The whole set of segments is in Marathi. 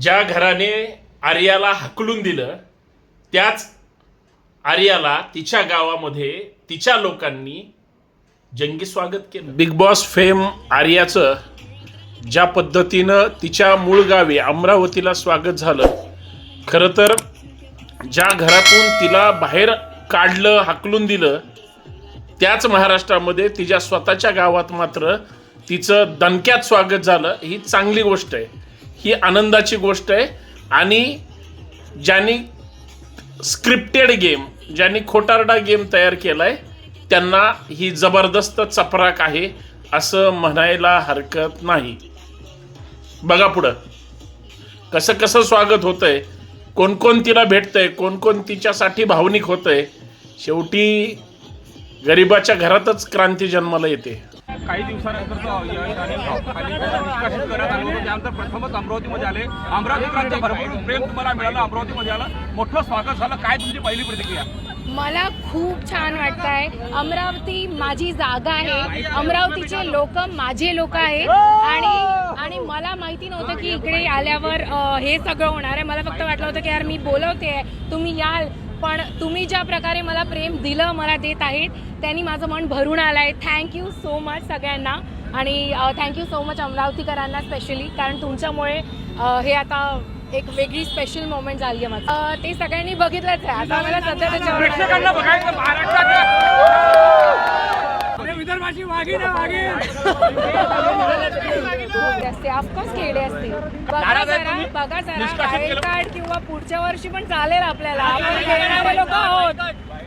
ज्या घराने आर्याला हकलून दिलं त्याच आर्याला तिच्या गावामध्ये तिच्या लोकांनी जंगी स्वागत केलं. बिग बॉस फेम आर्याचं ज्या पद्धतीनं तिच्या मूळ गावी अमरावतीला स्वागत झालं खरं तर ज्या घरातून तिला बाहेर काढलं हाकलून दिलं त्याच महाराष्ट्रामध्ये तिच्या स्वतःच्या गावात मात्र तिचं दणक्यात स्वागत झालं ही चांगली गोष्ट आहे. ही आनंदाची गोष्ट आहे. आणि ज्यांनी स्क्रिप्टेड गेम ज्यांनी खोटारडा गेम तयार केला आहे त्यांना ही जबरदस्त चपराक आहे असं म्हणायला हरकत नाही. बघा पुढं. कसं कसं स्वागत होतंय कोण कोण तिला भेटतंय कोण कोण तिच्यासाठी भावनिक होतंय शेवटी गरिबाच्या घरातच क्रांती जन्माला येते. काही दिवसानंतर निष्कासित करण्यात आलं. त्यानंतर म्हणजे प्रथमच अमरावतीमध्ये आले. अमरावतीकरांचं भरपूर प्रेम तुम्हाला मिळालं. अमरावतीमध्ये आलं. मोठं स्वागत झालं. काय तुमची पहिली प्रतिक्रिया? मला खूप छान वाटतंय. अमरावती माझी जागा आहे. अमरावतीचे लोक माझे लोक आहेत आणि आणि मला माहिती नव्हतं की इकडे आल्यावर हे सगळं होणार आहे. मला फक्त वाटलं होतं की यार मी बोलवते तुम्ही याल. पण तुम्ही ज्या प्रकारे मला प्रेम दिलं मला देत आहेत त्यांनी माझं मन भरून आलं आहे थँक्यू सो मच सगळ्यांना. आणि थँक्यू सो मच अमरावतीकरांना स्पेशली कारण तुमच्यामुळे हे आता एक वेगळी स्पेशल मोमेंट झाली आहे माझं. ते सगळ्यांनी बघितलंच आहे. आता मला सध्या विदर्भाची वाघीण असते ऑफकोर्स खेळे असते. बघा जरा? बघा जरा केलं? कार्ड किंवा पुढच्या वर्षी पण चालेल आपल्याला. आपण खेळणारे लोक आहोत.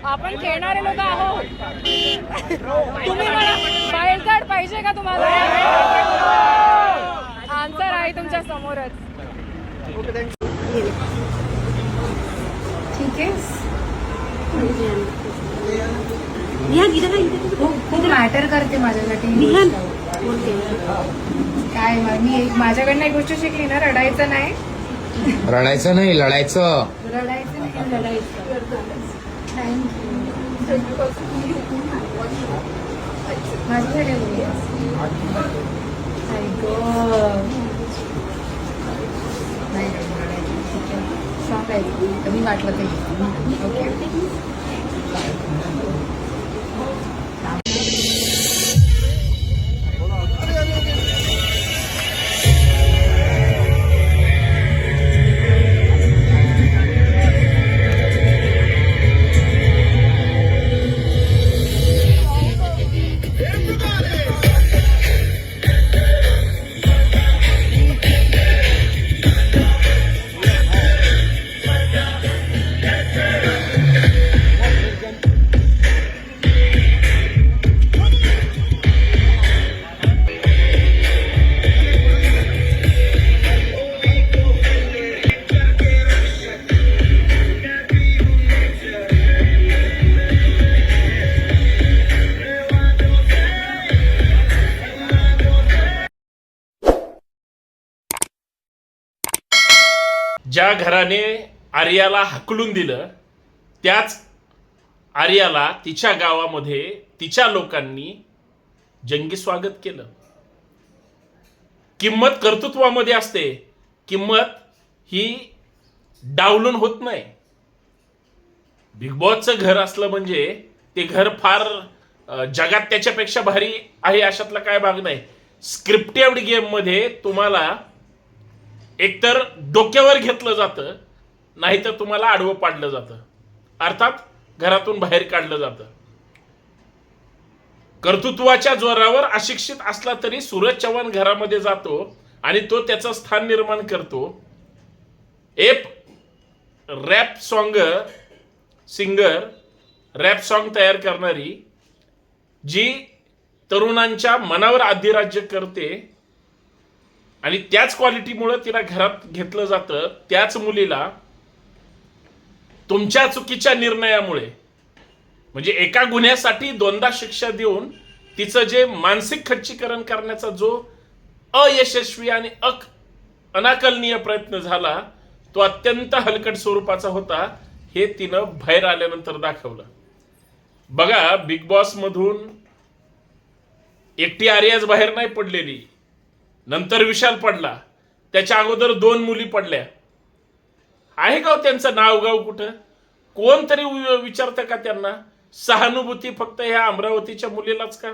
आपण खेळणारे लोक आहोत. तुम्ही मला वाईल्ड कार्ड पाहिजे का तुम्हाला? आन्सर आहे तुमच्या समोरच. ठीक आहे. खूप खूप मॅटर करते माझ्यासाठी ही काय मा- मी एक माझ्याकडनं एक गोष्ट शिकली ना रडायचं नाही. रडायचं नाही लढायचं. रडायचं नाही लढायचं. आहे. कमी वाटलं ते ओके. ज्या घराने आर्याला हकलून दिलं त्याच आर्याला तिच्या गावामध्ये तिच्या लोकांनी जंगी स्वागत केलं. किंमत कर्तृत्वामध्ये असते. किंमत ही डावलून होत नाही. बिग बॉसचं घर असलं म्हणजे ते घर फार जगात त्याच्यापेक्षा भारी आहे अशातला काय भाग नाही. स्क्रिप्टेड गेममध्ये तुम्हाला एकतर डोक्यावर घेतलं जातं नाहीतर तुम्हाला आडवं पाडलं जातं. अर्थात घरातून बाहेर काढलं जातं. कर्तृत्वाच्या जोरावर अशिक्षित असला तरी सूरज चव्हाण घरामध्ये जातो आणि तो त्याचं स्थान निर्माण करतो. एक rap song singer rap song तयार करणारी जी तरुणांच्या मनावर अधिराज्य करते आणि त्याच क्वालिटीमुळे तिला घरात घेतलं जातं त्याच मुलीला तुमच्या चुकीच्या निर्णयामुळे. म्हणजे एका गुन्ह्यासाठी दोनदा शिक्षा देऊन तिचं जे मानसिक खच्चीकरण करण्याचा जो अयशस्वी आणि अक अनाकलनीय प्रयत्न झाला तो अत्यंत हलकट स्वरूपाचा होता हे तिनं बाहेर आल्यानंतर दाखवलं. बघा बिग बॉस मधून एकटी आर्याच बाहेर नाही पडलेली. नंतर विशाल पडला. त्याच्या अगोदर दोन मुली पडल्या. आहे का हो त्यांचं नाव गाव कुठं? कोणतरी विचारतं का त्यांना? सहानुभूती फक्त ह्या अमरावतीच्या मुलीलाच का?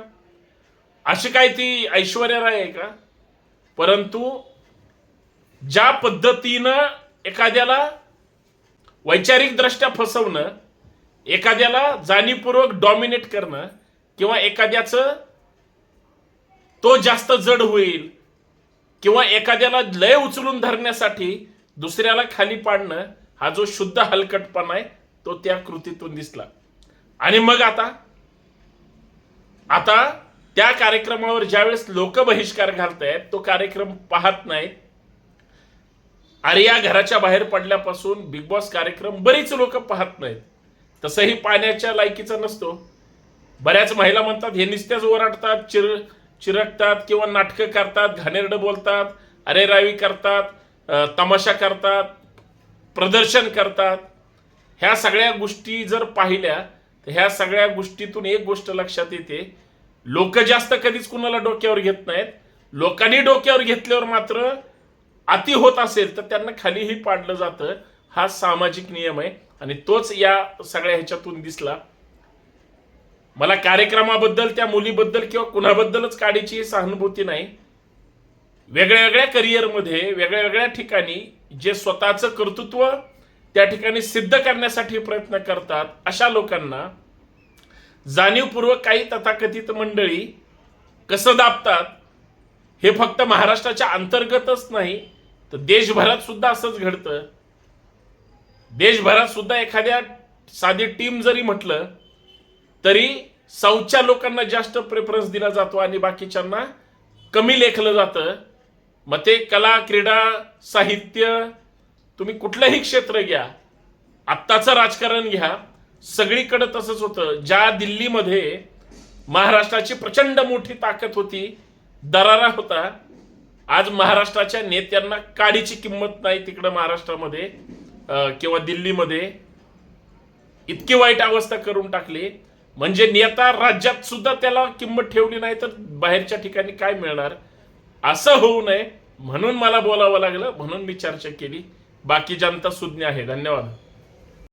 अशी काय ती ऐश्वर्या राय आहे का? परंतु ज्या पद्धतीनं एखाद्याला वैचारिक दृष्ट्या फसवणं एखाद्याला जाणीवपूर्वक डॉमिनेट करणं किंवा एखाद्याचं तो जास्त जड होईल किंवा एखाद्याला लय उचलून धरण्यासाठी दुसऱ्याला खाली पाडणं हा जो शुद्ध हलकटपणा आहे तो त्या कृतीतून दिसला. आणि मग आता आता त्या कार्यक्रमावर ज्यावेळेस लोक बहिष्कार घालतायत तो कार्यक्रम पाहत नाहीत. आर्या घराच्या बाहेर पडल्यापासून बिग बॉस कार्यक्रम बरीच लोक पाहत नाहीत. तसंही पाण्याच्या लायकीचा नसतो. बऱ्याच महिला म्हणतात हे नुसत्याच ओरडतात चिर चिरकतात किंवा नाटकं करतात घाणेरडं बोलतात अरे रावी करतात तमाशा करतात प्रदर्शन करतात. ह्या सगळ्या गोष्टी जर पाहिल्या तर ह्या सगळ्या गोष्टीतून एक गोष्ट लक्षात येते. लोक जास्त कधीच कुणाला डोक्यावर घेत नाहीत. लोकांनी डोक्यावर घेतल्यावर मात्र अति होत असेल तर त्यांना खालीही पाडलं जातं. हा सामाजिक नियम आहे आणि तोच या सगळ्या ह्याच्यातून दिसला. मला कार्यक्रमाबद्दल त्या मुलीबद्दल किंवा कुणाबद्दलच काढायची सहानुभूती नाही. वेगळ्या वेगळ्या करिअरमध्ये वेगळ्या वेगळ्या ठिकाणी जे स्वतःचं कर्तृत्व त्या ठिकाणी सिद्ध करण्यासाठी प्रयत्न करतात अशा लोकांना जाणीवपूर्वक काही तथाकथित मंडळी कसं दाबतात हे फक्त महाराष्ट्राच्या अंतर्गतच नाही तर देशभरात सुद्धा असंच घडतं. देशभरात सुद्धा एखाद्या साधी टीम जरी म्हटलं तरी साऊथच्या लोकांना जास्त प्रेफरन्स दिला जातो आणि बाकीच्यांना कमी लेखलं जातं. मग ते कला क्रीडा साहित्य तुम्ही कुठलंही क्षेत्र घ्या आत्ताचं राजकारण घ्या सगळीकडं तसंच होतं. ज्या दिल्लीमध्ये महाराष्ट्राची प्रचंड मोठी ताकद होती दरारा होता आज महाराष्ट्राच्या नेत्यांना काडीची किंमत नाही तिकडं महाराष्ट्रामध्ये किंवा दिल्लीमध्ये. इतकी वाईट अवस्था करून टाकली. म्हणजे नेता राज्यात सुद्धा त्याला किंमत ठेवली नाही तर बाहेरच्या ठिकाणी काय मिळणार? असं होऊ नये म्हणून मला बोलावं लागलं म्हणून मी चर्चा केली. बाकी जनता सुज्ञ आहे. धन्यवाद.